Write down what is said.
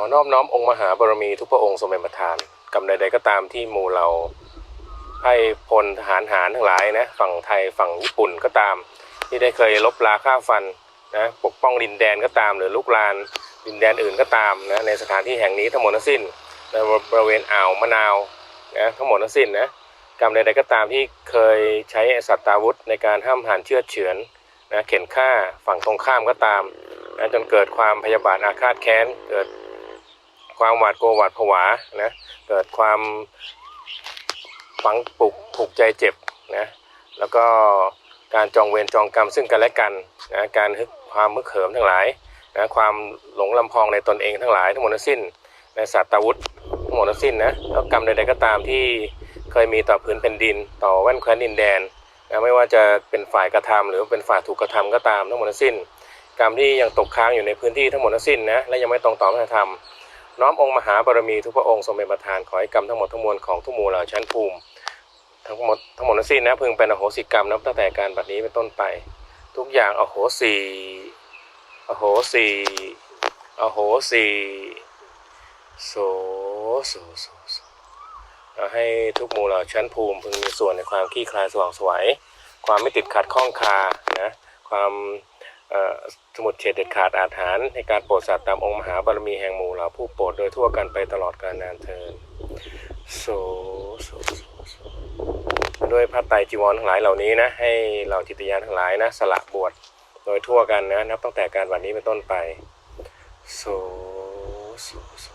อนอบน้อมองค์มหาบารมีทุกพระองค์ทรงเป็นประธานกรรมใดๆก็ตามที่หมู่เราให้พลทหารหารทั้งหลายนะฝั่งไทยฝั่งญี่ปุ่นก็ตาม ที่ได้เคยลบลาฆ่าฟันนะปกป้องดินแดนก็ตาม หรือลุกลานดินแดนอื่นก็ตามนะในสถานที่แห่งนี้ทั้งหมดทั้งสิ้นในบริเวณอ่าวมะนาวนะทั้งหมดทั้งสิ้นนะกรรมใดๆก็ตามที่เคยใช้สัตว์ตาวุธในการห้ามหันเชือเฉือนนะเข็นฆ่าฝั่งตรงข้ามก็ตามนะจนเกิดความพยาบาทอาฆาตแค้นเกิด ความหวาดกลัวหวาดผวานะเกิดความฝังปลุกผูกใจเจ็บนะแล้วก็การจองเวรจองกรรมซึ่งกันและกันนะการฮึกความมึกเหิมทั้งหลายนะความหลงลำพองในตนเองทั้งหลายทั้งหมดทั้งสิ้นในสัตตาวุธทั้งหมดทั้งสิ้นนะแล้วกรรมใดๆก็ตามที่เคยมีต่อพื้นแผ่นดิน ต่อแว่นแคว้นดินแดนนะไม่ว่าจะเป็นฝ่ายกระทำหรือเป็นฝ่ายถูกกระทำก็ตามทั้งหมดทั้งสิ้น กรรมที่ยังตกค้างอยู่ในพื้นที่ทั้งหมดทั้งสิ้นนะและยังไม่ตรงต่อพระธรรม น้อมองค์มหาบารมีทุกพระองค์ทรงเป็นประธานขอให้กรรมทั้งหมดทั้งมวลของทุกหมู่เหล่าชั้นภูมิ ทั้งหมดทั้งหมดทั้งสิ้นนะพึงเป็นอโหสิกรรมนับตั้งแต่การบัดนี้เป็นต้นไป ทุกอย่างอโหสีอโหสีอโหสีโสโสโสโสเอาให้ทุกหมู่เหล่าชั้นภูมิพึงมีส่วนในความขี้คลายสว่างสวยความไม่ติดขัดข้องคานะความ สมุดเฉดเด็ดขาดอาถรรพ์ในการโปรดสัตว์ตามองค์มหาบารมีแห่งหมู่เหล่าผู้โปรดโดยทั่วกันไปตลอดกาลนานเทินโสโสโสโสด้วยพระไตรจีวรทั้งหลายเหล่านี้นะให้เหล่าจิตยานทั้งหลายนะสละบวชโดยทั่วกันนะนับตั้งแต่การวันนี้เป็นต้นไปโสโสโส